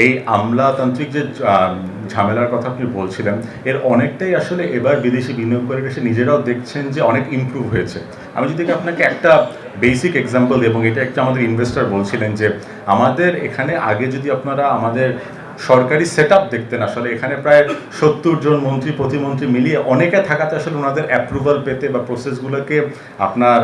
এই আমলাতান্ত্রিক যে ঝামেলার কথা আপনি বলছিলেন, এর অনেকটাই আসলে এবার বিদেশি বিনিয়োগকারীরা এসে নিজেরাও দেখছেন যে অনেক ইমপ্রুভ হয়েছে। আমি যদি আপনাকে একটা বেসিক এক্সাম্পল এবং এটা একটা আমাদের ইনভেস্টার বলছিলেন যে, আমাদের এখানে আগে যদি আপনারা আমাদের সরকারি সেট আপ দেখতেন, আসলে এখানে প্রায় সত্তর জন মন্ত্রী, প্রতিমন্ত্রী মিলিয়ে অনেকে থাকাতে আসলে ওনাদের অ্যাপ্রুভাল পেতে বা প্রসেসগুলোকে আপনার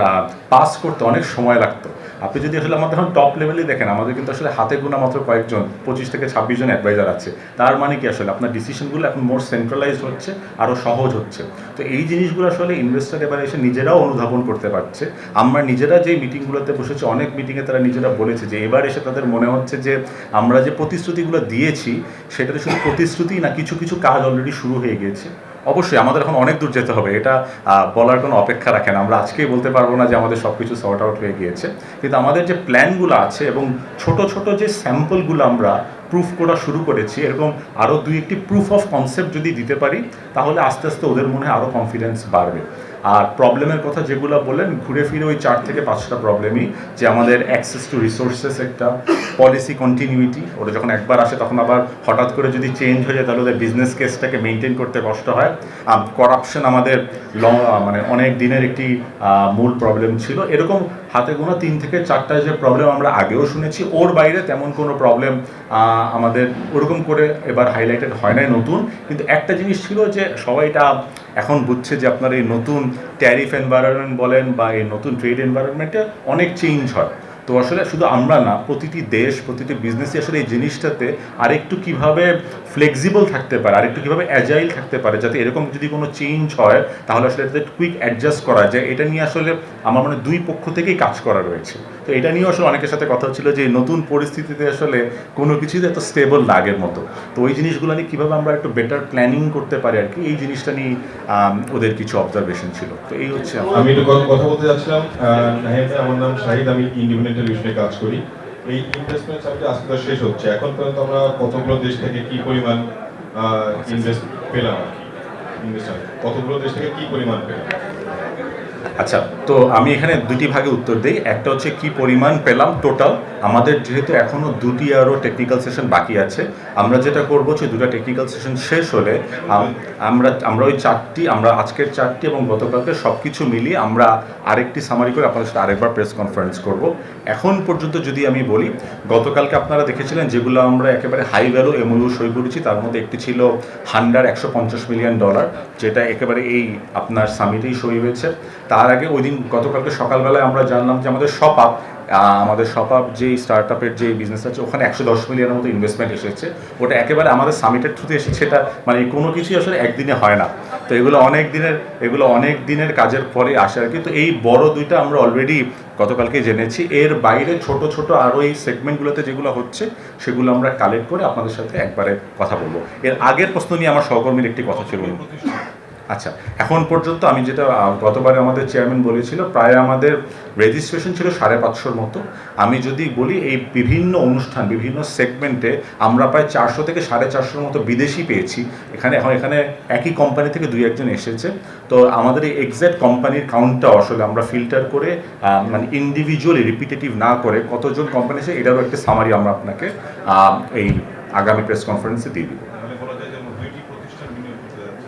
পাস করতে অনেক সময় লাগতো। আপনি যদি আসলে আমাদের এখন টপ লেভেলে দেখেন, আমাদের কিন্তু আসলে হাতে গোনা মাত্র কয়েকজন, পঁচিশ থেকে ছাব্বিশ জন অ্যাডভাইজার আছে। তার মানে কি আসলে? আপনার ডিসিশনগুলো এখন মোর সেন্ট্রালাইজড হচ্ছে আরও সহজ হচ্ছে। তো এই জিনিসগুলো আসলে ইনভেস্টার এবার এসে নিজেরাও অনুধাবন করতে পারছে। আমরা নিজেরা যে মিটিংগুলোতে বসেছি, অনেক মিটিংয়ে তারা নিজেরা বলেছে যে, এবার এসে তাদের মনে হচ্ছে যে, আমরা যে প্রতিশ্রুতিগুলো দিয়েছি, সেটাতে শুধু প্রতিশ্রুতি না, কিছু কিছু কাজ অলরেডি শুরু হয়ে গিয়েছে। অবশ্যই আমাদের এখন অনেক দূর যেতে হবে, এটা বলার কোনো অপেক্ষা রাখে না। আমরা আজকেই বলতে পারব না যে আমাদের সব কিছু সর্ট আউট হয়ে গিয়েছে। কিন্তু আমাদের যে প্ল্যানগুলো আছে এবং ছোট ছোট যে স্যাম্পলগুলো আমরা প্রুফ করা শুরু করেছি। এরকম আরও দুই একটি প্রুফ অফ কনসেপ্ট যদি দিতে পারি, তাহলে আস্তে আস্তে ওদের মনে আরও কনফিডেন্স বাড়বে। আর প্রবলেমের কথা যেগুলো বললেন, ঘুরে ফিরে ওই চার থেকে পাঁচটা প্রবলেমই যে আমাদের অ্যাক্সেস টু রিসোর্সেস একটা পলিসি কন্টিনিউইটি ওটা যখন একবার আসে তখন আবার হঠাৎ করে যদি চেঞ্জ হয়ে যায়, তাহলে ওদের বিজনেস কেসটাকে মেনটেন করতে কষ্ট হয়। আর করাপশন আমাদের লং মানে অনেক দিনের একটি মূল প্রবলেম ছিল। এরকম হাতে গোনা তিন থেকে চারটা যে প্রবলেম আমরা আগেও শুনেছি, ওর বাইরে তেমন কোনো প্রবলেম আমাদের ওরকম করে এবার হাইলাইটেড হয় নাই নতুন। কিন্তু একটা জিনিস ছিল যে সবাইটা এখন বুঝছে যে আপনার এই নতুন ট্যারিফ এনভায়রনমেন্ট বলেন বা এই নতুন ট্রেড এনভায়রনমেন্টে অনেক চেঞ্জ হয়। তো আসলে শুধু আমরা না, প্রতিটি দেশ, প্রতিটি বিজনেসই আসলে এই জিনিসটাতে আরেকটু কীভাবে ফ্লেক্সিবল থাকতে পারে, আরেকটু কীভাবে অ্যাজাইল থাকতে পারে, যাতে এরকম যদি কোনো চেঞ্জ হয়, তাহলে আসলে এটাতে কুইক অ্যাডজাস্ট করা যায়। এটা নিয়ে আসলে আমার মনে দুই পক্ষ থেকেই কাজ করা রয়েছে। তো এটা নিয়েও আসলে অনেকের সাথে কথা হচ্ছিল যে, নতুন পরিস্থিতিতে আসলে কোনো কিছুই এত স্টেবল না আগের মতো। তো ওই জিনিসগুলো নিয়ে কীভাবে আমরা একটু বেটার প্ল্যানিং করতে পারি আর কি, এই জিনিসটা নিয়ে ওদের কিছু অবজারভেশন ছিল। তো এই হচ্ছে আমি একটু কথা- বলতে যাচ্ছিলাম। আমার নাম শাহিদ, আমি ইন্ডিপেন্ডেন্ট টেলিভিশনে কাজ করি। এই ইনভেস্টমেন্ট সাইডে আজকে তো শেষ হচ্ছে। এখন পর্যন্ত আমরা কতগুলো দেশ থেকে কি পরিমাণ ইনভেস্ট পেলাম আর কি? কতগুলো দেশ থেকে কি পরিমাণ পেলাম? আচ্ছা তো আমি এখানে দুটি ভাগে উত্তর দিই। একটা হচ্ছে কি পরিমাণ পেলাম টোটাল আমাদের যেহেতু এখনও দুটি আরও টেকনিক্যাল সেশন বাকি আছে, আমরা যেটা করব যে দুটো টেকনিক্যাল সেশন শেষ হলে আম- আমরা আমরা ওই চারটি, আমরা আজকের চারটি এবং গতকালকে সব কিছু মিলিয়ে আমরা আরেকটি সামারি করে আপনাদের সাথে আরেকবার প্রেস কনফারেন্স করব। এখন পর্যন্ত যদি আমি বলি, গতকালকে আপনারা দেখেছিলেন যেগুলো আমরা একেবারে হাই ভ্যালু এমওইউ সই করেছি, তার মধ্যে একটি ছিল হান্ডার একশো পঞ্চাশ মিলিয়ন ডলার যেটা একেবারে এই আপনার সামিটেই সই হয়েছে। তার আগে ওই দিন গতকালকে সকালবেলায় আমরা জানলাম যে আমাদের শপ আপ আমাদের শপ আপ যেই স্টার্ট আপের যে বিজনেস আছে, ওখানে একশো দশ মিলিয়নের মতো ইনভেস্টমেন্ট এসেছে। ওটা একেবারে আমাদের সামিটের থ্রুতে এসেছে। এটা মানে কোনো কিছুই আসলে একদিনে হয় না। তো এগুলো অনেক দিনের, এগুলো অনেক দিনের কাজের পরে আসে আর কি। তো এই বড় দুইটা আমরা অলরেডি গতকালকে জেনেছি। এর বাইরে ছোট ছোট আরও এই সেগমেন্টগুলোতে যেগুলো হচ্ছে, সেগুলো আমরা কালেক্ট করে আপনাদের সাথে একবারে কথা বলব। এর আগের প্রশ্ন নিয়ে আমার সহকর্মীর একটি কথা ছিল। আচ্ছা এখন পর্যন্ত আমি যেটা গতবারে আমাদের চেয়ারম্যান বলেছিল, প্রায় আমাদের রেজিস্ট্রেশন ছিল সাড়ে পাঁচশোর মতো। আমি যদি বলি এই বিভিন্ন অনুষ্ঠান, বিভিন্ন সেগমেন্টে আমরা প্রায় চারশো থেকে সাড়ে চারশোর মতো বিদেশি পেয়েছি। এখানে, এখন এখানে একই কোম্পানি থেকে দুই একজন এসেছে। তো আমাদের এই এক্স্যাক্ট কোম্পানির কাউন্টটা আসলে আমরা ফিল্টার করে মানে ইন্ডিভিজুয়ালি রিপিটেটিভ না করে কতজন কোম্পানি এসে এটারও একটা সামারি আমরা আপনাকে এই আগামী প্রেস কনফারেন্সে দিয়ে দিব।